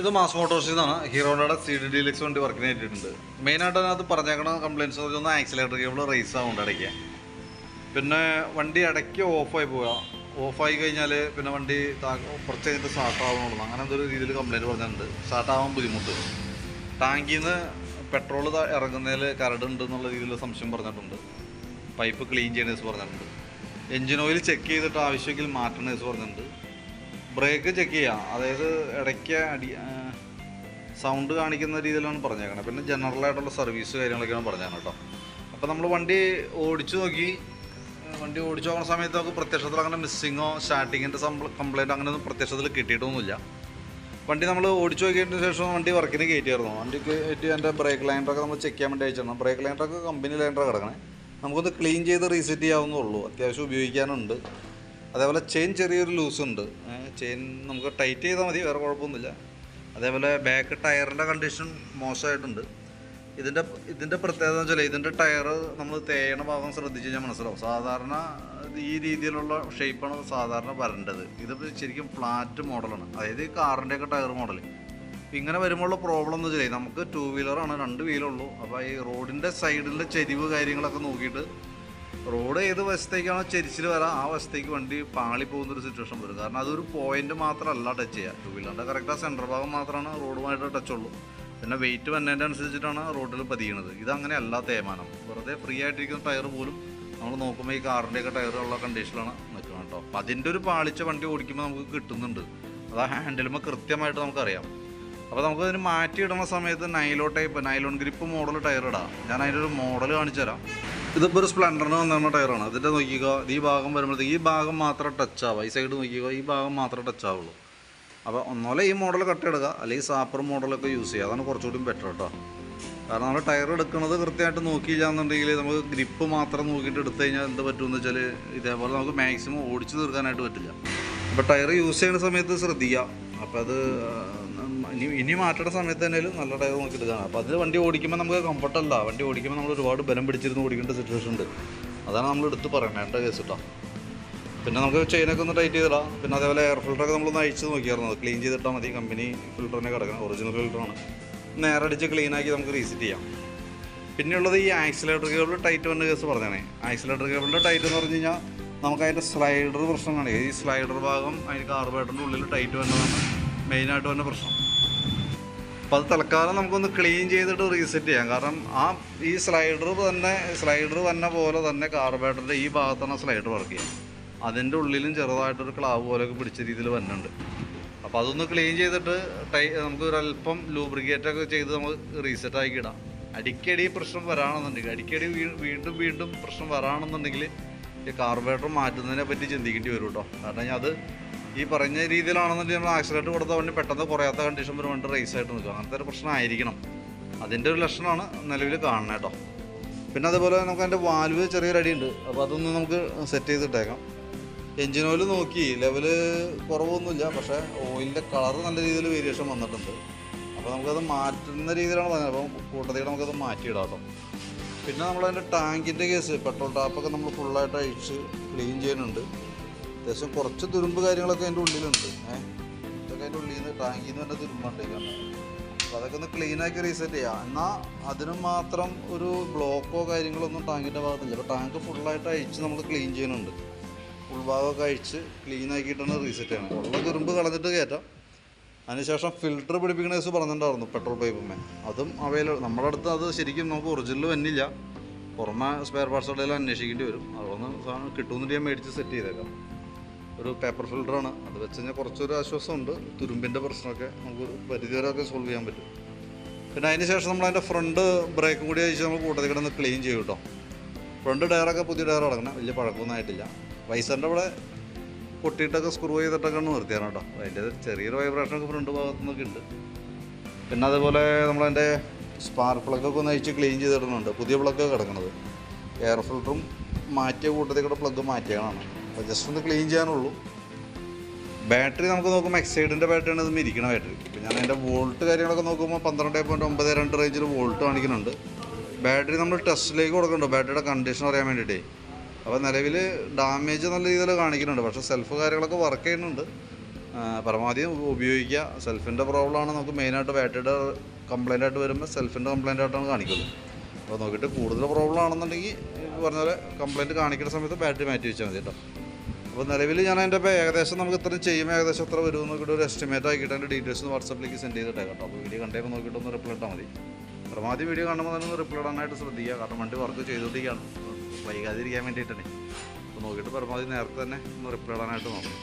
ഇത് മാസ് മോട്ടോഴ്സിൽ നിന്നാണ് ഹീറോയുടെ C D deluxe വണ്ടി വർക്കിന് ആയിട്ടുണ്ട് മെയിനായിട്ട് അതിനകത്ത് പറഞ്ഞേക്കണ കംപ്ലയിൻസ് ഒന്ന് ആക്സിലേറ്റർ കേബിൾ റേസ് ആവുന്നുണ്ട് ഇടയ്ക്ക്. പിന്നെ വണ്ടി ഇടയ്ക്ക് ഓഫായി പോവുക ഓഫായി കഴിഞ്ഞാൽ പിന്നെ വണ്ടി കുറച്ച് കഴിഞ്ഞിട്ട് സ്റ്റാർട്ട് ആവണുള്ളൂ. അങ്ങനെ എന്തൊരു രീതിയിൽ കംപ്ലയിന്റ് പറഞ്ഞിട്ടുണ്ട്. സ്റ്റാർട്ട് ആവാൻ ബുദ്ധിമുട്ട്. ടാങ്കിൽ നിന്ന് പെട്രോൾ ഇറങ്ങുന്നതിൽ കരടുണ്ട് എന്നുള്ള രീതിയിൽ സംശയം പറഞ്ഞിട്ടുണ്ട്. പൈപ്പ് ക്ലീൻ ചെയ്യണേസ് പറഞ്ഞിട്ടുണ്ട്. എഞ്ചിൻ ഓയിൽ ചെക്ക് ചെയ്തിട്ട് ആവശ്യമെങ്കിൽ മാറ്റണേസ് പറഞ്ഞിട്ടുണ്ട്. ബ്രേക്ക് ചെക്ക് ചെയ്യാം. അതായത് ഇടയ്ക്ക് അടി സൗണ്ട് കാണിക്കുന്ന രീതിയിലാണ് പറഞ്ഞേക്കണത് പിന്നെ ജനറൽ ആയിട്ടുള്ള സർവീസ് കാര്യങ്ങളൊക്കെയാണ് പറഞ്ഞത് കേട്ടോ. അപ്പോൾ നമ്മൾ വണ്ടി ഓടിച്ചു നോക്കി. വണ്ടി ഓടിച്ചു പോകുന്ന സമയത്ത് നമുക്ക് പ്രത്യക്ഷത്തിൽ അങ്ങനെ മിസ്സിങ്ങോ സ്റ്റാർട്ടിങ്ങിന്റെ കംപ്ലയിന്റ് അങ്ങനെ ഒന്നും പ്രത്യക്ഷത്തിൽ കിട്ടിയിട്ടൊന്നുമില്ല. വണ്ടി നമ്മൾ ഓടിച്ചു നോക്കിയതിന് ശേഷം വണ്ടി വർക്കിന് കയറ്റിയായിരുന്നു. വണ്ടിക്ക് കയറ്റി എന്റെ ബ്രേക്ക് ലൈനറൊക്കെ നമ്മൾ ചെക്ക് ചെയ്യാൻ വേണ്ടി അയച്ചിരുന്നു. ബ്രേക്ക് ലൈനറൊക്കെ കമ്പനി ലൈൻഡറാണ് കിടക്കണേ. നമുക്കൊന്ന് ക്ലീൻ ചെയ്ത് റീസെറ്റ് ചെയ്യാവുന്നേ ഉള്ളൂ. അത്യാവശ്യം ഉപയോഗിക്കാനുണ്ട്. അതേപോലെ ചെയിൻ ചെറിയൊരു ലൂസ് ഉണ്ട്. ചെയിൻ നമുക്ക് ടൈറ്റ് ചെയ്താൽ മതി വേറെ കുഴപ്പമൊന്നുമില്ല. അതേപോലെ ബാക്ക് ടയറിന്റെ കണ്ടീഷൻ മോശമായിട്ടുണ്ട്. ഇതിന്റെ ഇതിന്റെ പ്രത്യേകത എന്ന് വെച്ചാൽ ഇതിന്റെ ടയർ നമ്മൾ തേയണ ഭാഗം ശ്രദ്ധിച്ച് കഴിഞ്ഞാൽ മനസ്സിലാവും. സാധാരണ ഈ രീതിയിലുള്ള ഷേപ്പാണ് സാധാരണ വരേണ്ടത്. ഇതിപ്പോൾ ശരിക്കും ഫ്ലാറ്റ് മോഡലാണ് അതായത് കാറിന്റെയൊക്കെ ടയർ മോഡൽ ഇങ്ങനെ വരുമ്പോഴുള്ള പ്രോബ്ലം എന്ന് വെച്ചാൽ നമുക്ക് ടൂ വീലറാണ് രണ്ട് വീലുള്ളൂ അപ്പോൾ ഈ റോഡിന്റെ സൈഡിലെ ചെരിവ് കാര്യങ്ങളൊക്കെ നോക്കിയിട്ട് റോഡ് ഏത് വശത്തേക്കാണോ ചെരിച്ചിൽ വരാം ആ വശത്തേക്ക് വണ്ടി പാളി പോകുന്നൊരു സിറ്റുവേഷൻ വരും. കാരണം അതൊരു പോയിന്റ് മാത്രമല്ല ടച്ച് ചെയ്യുക ടൂ വീലറിന്റെ കറക്റ്റ് ആ സെന്റർ ഭാഗം മാത്രമാണ് റോഡുമായിട്ട് ടച്ച് ഉള്ളൂ. പിന്നെ വെയിറ്റ് വന്നതിന്റെ അനുസരിച്ചിട്ടാണ് റോഡിൽ പതിയണത്. ഇതങ്ങനെ അല്ല തേമാനം വെറുതെ ഫ്രീ ആയിട്ടിരിക്കുന്ന ടയർ പോലും നമ്മൾ നോക്കുമ്പോൾ ഈ കാറിന്റെയൊക്കെ ടയറുള്ള കണ്ടീഷനിലാണ് നിൽക്കുന്നത് കേട്ടോ അപ്പം അതിന്റെ ഒരു പാളിച്ച വണ്ടി ഓടിക്കുമ്പോൾ നമുക്ക് കിട്ടുന്നുണ്ട്. അത് ആ ഹാൻഡിലുമ്പോൾ കൃത്യമായിട്ട് നമുക്കറിയാം. അപ്പോൾ നമുക്ക് മാറ്റി ഇടുന്ന സമയത്ത് നൈലോ type nylon grip model tyre ഇടാം. ഞാൻ അതിന്റെ ഒരു മോഡൽ കാണിച്ചു തരാം ഇതിപ്പോൾ ഒരു സ്പ്ലണ്ടറിന് വന്നിരുന്ന ടയറാണ് ഇതിന്റെ നോക്കിക്കുക ഈ ഭാഗം വരുമ്പോഴത്തേക്ക് ഈ ഭാഗം മാത്രം ടച്ച് ആവുക ഈ സൈഡ് നോക്കിക്കുക ഈ ഭാഗം മാത്രമേ ടച്ച് ആവുള്ളൂ. അപ്പോൾ ഒന്നുമല്ല ഈ മോഡൽ കട്ട് എടുക്കുക അല്ലെങ്കിൽ സാപ്പർ മോഡലൊക്കെ യൂസ് ചെയ്യുക. അതാണ് കുറച്ചുകൂടി ബെറ്റർ കേട്ടോ കാരണം നമ്മൾ ടയർ എടുക്കുന്നത് കൃത്യമായിട്ട് നോക്കിയില്ലാന്നുണ്ടെങ്കിൽ നമുക്ക് ഗ്രിപ്പ് മാത്രം നോക്കിയിട്ട് എടുത്തു കഴിഞ്ഞാൽ എന്ത് പറ്റുമെന്ന് വെച്ചാൽ ഇതേപോലെ നമുക്ക് മാക്സിമം ഓടിച്ചു തീർക്കാനായിട്ട് പറ്റില്ല. അപ്പോൾ ടയർ യൂസ് ചെയ്യുന്ന സമയത്ത് ശ്രദ്ധിക്കുക. അപ്പോൾ അത് ഇനി ഇനി മാറ്റേണ്ട സമയത്ത് തന്നെ നല്ല ഡ്രൈവർ നോക്കി എടുക്കണം അപ്പോൾ അത് വണ്ടി ഓടിക്കുമ്പോൾ നമുക്ക് കംഫർട്ടല്ല വണ്ടി ഓടിക്കുമ്പോൾ നമ്മൾ ഒരുപാട് ബലം പിടിച്ചിരുന്ന് ഓടിക്കേണ്ട സിറ്റുവേഷൻ ഉണ്ട്. അതാണ് നമ്മൾ എടുത്ത് പറയണേണ്ട കേസ് കേട്ടോ. പിന്നെ നമുക്ക് ചെയിനൊക്കെ ഒന്ന് ടൈറ്റ് ചെയ്തിടാം. പിന്നെ അതേപോലെ എയർ ഫിൽറ്ററൊക്കെ നമ്മളൊന്ന് അഴിച്ച് നോക്കിയായിരുന്നു. ക്ലീൻ ചെയ്തിട്ടാൽ മതി. കമ്പനി ഫിൽറ്ററിനെ കിടക്കണം ഒറിജിനൽ ഫിൽറ്ററാണ് നേരടിച്ച് ക്ലീൻ ആക്കി നമുക്ക് റീസെറ്റ് ചെയ്യാം. പിന്നെയുള്ളത് ഈ ആക്സിലേറ്റർ കേബിൾ ടൈറ്റ് വന്ന കേസ് പറഞ്ഞാണേ. ആക്സിലേറ്റർ കേബിളിന്റെ ടൈറ്റ് എന്ന് പറഞ്ഞു കഴിഞ്ഞാൽ നമുക്ക് അതിന്റെ സ്ലൈഡർ പ്രശ്നമാണ്. ഈ സ്ലൈഡർ ഭാഗം അതിന് കാർബേറ്ററിന്റെ ഉള്ളിൽ ടൈറ്റ് വന്നതാണ് മെയിനായിട്ട് വന്ന പ്രശ്നം. അപ്പോൾ അത് തൽക്കാലം നമുക്കൊന്ന് ക്ലീൻ ചെയ്തിട്ട് റീസെറ്റ് ചെയ്യാം. കാരണം ആ ഈ സ്ലൈഡർ തന്നെ സ്ലൈഡർ വന്ന പോലെ തന്നെ കാർബേറ്ററിന്റെ ഈ ഭാഗത്താണ് സ്ലൈഡർ വർക്ക് ചെയ്യുക അതിന്റെ ഉള്ളിലും ചെറുതായിട്ടൊരു ക്ലാവ് പോലെയൊക്കെ പിടിച്ച രീതിയിൽ വരുന്നുണ്ട് അപ്പോൾ അതൊന്ന് ക്ലീൻ ചെയ്തിട്ട് ടൈ നമുക്ക് ഒരല്പം ലൂബ്രിക്കേറ്റ് ഒക്കെ ചെയ്ത് നമുക്ക് റീസെറ്റ് ആക്കി ഇടാം. അടിക്കടി പ്രശ്നം വരാണെന്നുണ്ടെങ്കിൽ അടിക്കടി വീണ്ടും വീണ്ടും പ്രശ്നം വരാണെന്നുണ്ടെങ്കിൽ ഈ കാർബേറ്റർ മാറ്റുന്നതിനെ പറ്റി ചിന്തിക്കേണ്ടി വരും കേട്ടോ. കാരണം അത് ഈ പറഞ്ഞ രീതിയിലാണെന്നുണ്ടെങ്കിൽ നമ്മൾ ആക്സിഡന്റ് കൊടുത്ത വണ്ടി പെട്ടെന്ന് കുറയാത്ത കണ്ടീഷൻ വരും വണ്ടി റേസ് ആയിട്ട് നിൽക്കും. അങ്ങനത്തെ ഒരു പ്രശ്നമായിരിക്കണം. അതിന്റെ ഒരു ലക്ഷണമാണ് നിലവിൽ കാണുന്നത് കേട്ടോ. പിന്നെ അതുപോലെ നമുക്ക് അതിന്റെ വാൽവ് ചെറിയൊരു അടിയുണ്ട്. അപ്പോൾ അതൊന്ന് നമുക്ക് സെറ്റ് ചെയ്തിട്ടേക്കാം. എഞ്ചിൻ ഓയിൽ നോക്കി. ലെവൽ കുറവൊന്നുമില്ല. പക്ഷേ ഓയിലിന്റെ കളർ നല്ല രീതിയിൽ വേരിയേഷൻ വന്നിട്ടുണ്ട്. അപ്പോൾ നമുക്കത് മാറ്റുന്ന രീതിയിലാണ് പറഞ്ഞത്. അപ്പോൾ കൂട്ടത്തിൽ നമുക്കത് മാറ്റിയിടാം കേട്ടോ. പിന്നെ നമ്മളതിന്റെ ടാങ്കിന്റെ കേസ് പെട്രോൾ ടാപ്പൊക്കെ നമ്മൾ ഫുള്ളായിട്ട് അഴിച്ച് ക്ലീൻ ചെയ്യുന്നുണ്ട്. അത്യാവശ്യം കുറച്ച് തുരുമ്പ് കാര്യങ്ങളൊക്കെ അതിന്റെ ഉള്ളിലുണ്ട്. ഏഹ് ഇതൊക്കെ അതിന്റെ ഉള്ളിൽ നിന്ന് ടാങ്കിൽ നിന്ന് തന്നെ തുരുമ്പുണ്ട് കാരണം അപ്പോൾ അതൊക്കെ ഒന്ന് ക്ലീനാക്കി റീസെറ്റ് ചെയ്യാം. എന്നാൽ അതിന് മാത്രം ഒരു ബ്ലോക്കോ കാര്യങ്ങളൊന്നും ടാങ്കിന്റെ ഭാഗത്തില്ല അപ്പോൾ ടാങ്ക് ഫുള്ളായിട്ട് അഴിച്ച് നമ്മൾ ക്ലീൻ ചെയ്യുന്നുണ്ട്. ഉൾഭാഗമൊക്കെ അഴിച്ച് ക്ലീനാക്കിയിട്ടാണ് റീസെറ്റ് ചെയ്യണം ഉള്ള തുരുമ്പ് കളഞ്ഞിട്ട് കയറ്റാം. അതിനുശേഷം ഫിൽറ്റർ പിടിപ്പിക്കുന്ന കേസ് പറഞ്ഞിട്ടുണ്ടായിരുന്നു പെട്രോൾ പൈപ്പുമേ അതും അവൈലബിൾ നമ്മുടെ അടുത്ത് അത് ശരിക്കും നമുക്ക് ഒറിജിനൽ വന്നില്ല. പുറമെ സ്പെയർ പാർട്സ് കടയിൽ അന്വേഷിക്കേണ്ടി വരും. അതൊന്ന് സാധനം കിട്ടുമെന്നിട്ട് ഞാൻ മേടിച്ച് സെറ്റ് ചെയ്തേക്കാം. ഒരു പേപ്പർ ഫിൽറ്ററാണ് അത് വെച്ച് കഴിഞ്ഞാൽ കുറച്ചൊരു ആശ്വാസമുണ്ട്. തുരുമ്പിന്റെ പ്രശ്നമൊക്കെ നമുക്ക് പരിധി സോൾവ് ചെയ്യാൻ പറ്റും. പിന്നെ അതിന് ശേഷം നമ്മൾ അതിന്റെ ഫ്രണ്ട് ബ്രേക്കും കൂടി അയച്ച് നമ്മൾ കൂട്ടത്തിൽ കിടന്ന് ക്ലീൻ ചെയ്യും കേട്ടോ. ഫ്രണ്ട് ടയറൊക്കെ പുതിയ ടയർ അടങ്ങണം വലിയ പഴക്കമൊന്നും ആയിട്ടില്ല. വൈസറിന്റെ അവിടെ പൊട്ടിയിട്ടൊക്കെ സ്ക്രൂ ചെയ്തിട്ടൊക്കെ ഒന്ന് നിർത്തിയാണ് കേട്ടോ. അതിന്റെ ചെറിയൊരു വൈബ്രേഷനൊക്കെ ഫ്രണ്ട് ഭാഗത്തു നിന്നൊക്കെ ഉണ്ട്. പിന്നെ അതുപോലെ നമ്മളതിന്റെ സ്പാർക്ക് പ്ലഗൊക്കെ ഒന്ന് അയച്ച് ക്ലീൻ ചെയ്തിടുന്നുണ്ട്. പുതിയ പ്ലഗ് കിടക്കുന്നത് എയർ ഫിൽറ്ററും മാറ്റിയ കൂട്ടത്തിൽ കൂടെ പ്ലഗ് മാറ്റിയാണ് അപ്പോൾ ജസ്റ്റ് ഒന്ന് ക്ലീൻ ചെയ്യാനുള്ളൂ. ബാറ്ററി നമുക്ക് നോക്കുമ്പോൾ എക്സൈഡിന്റെ ബാറ്ററിയാണ് ഇത് ഇരിക്കുന്ന ബാറ്ററി ഇപ്പം ഞാൻ അതിന്റെ വോൾട്ട് കാര്യങ്ങളൊക്കെ നോക്കുമ്പോൾ പന്ത്രണ്ട് പോയിന്റ് ഒമ്പത് രണ്ട് റേഞ്ചിൽ വോൾട്ട് കാണിക്കുന്നുണ്ട്. ബാറ്ററി നമ്മൾ ടെസ്റ്റിലേക്ക് കൊടുക്കുന്നുണ്ട് ബാറ്ററിയുടെ കണ്ടീഷൻ അറിയാൻ വേണ്ടിയിട്ടേ. അപ്പോൾ നിലവിൽ ഡാമേജ് നല്ല രീതിയിൽ കാണിക്കുന്നുണ്ട്. പക്ഷേ സെൽഫ് കാര്യങ്ങളൊക്കെ വർക്ക് ചെയ്യുന്നുണ്ട്. പരമാവധി ഉപയോഗിക്കുക. സെൽഫിന്റെ പ്രോബ്ലമാണ് നമുക്ക് മെയിനായിട്ട് ബാറ്ററിയുടെ കംപ്ലൈന്റ് ആയിട്ട് വരുമ്പോൾ സെൽഫിന്റെ കംപ്ലൈന്റ് ആയിട്ടാണ് കാണിക്കുന്നത്. അപ്പോൾ നോക്കിയിട്ട് കൂടുതൽ പ്രോബ്ലം ആണെന്നുണ്ടെങ്കിൽ പറഞ്ഞ പോലെ കംപ്ലൈന്റ് കാണിക്കുന്ന സമയത്ത് ബാറ്ററി മാറ്റി വെച്ചാൽ മതി കേട്ടോ. അപ്പോൾ നിലവിൽ ഞാൻ അതിന്റെ ഇപ്പോൾ ഏകദേശം നമുക്ക് ഇത്രയും ചെയ്യുമ്പോൾ ഏകദേശം എത്ര വരും നോക്കിയിട്ട് ഒരു എസ്റ്റിമേറ്റ് ആക്കിയിട്ട് അതിന്റെ ഡീറ്റെയിൽസ് വാട്സപ്പിലേക്ക് സെൻഡ് ചെയ്തിട്ടേ കേട്ടോ. അപ്പോൾ വീഡിയോ കണ്ടേ നോക്കിയിട്ട് ഒന്ന് റിപ്ലൈ ഇട്ടാൽ മതി. പരമാവധി വീഡിയോ കാണുമ്പോൾ തന്നെ ഒന്ന് റിപ്ലൈ ഇടാനായിട്ട് ശ്രദ്ധിക്കുക. കാരണം വണ്ടി വർക്ക് ചെയ്തുകൊണ്ടിരിക്കുകയാണ് വൈകാതിരിക്കാൻ വേണ്ടിയിട്ടാണ്. അപ്പോൾ നോക്കിയിട്ട് പരമാവധി നേരത്തെ തന്നെ ഒന്ന് റിപ്ലൈ ഇടാനായിട്ട് നോക്കണം.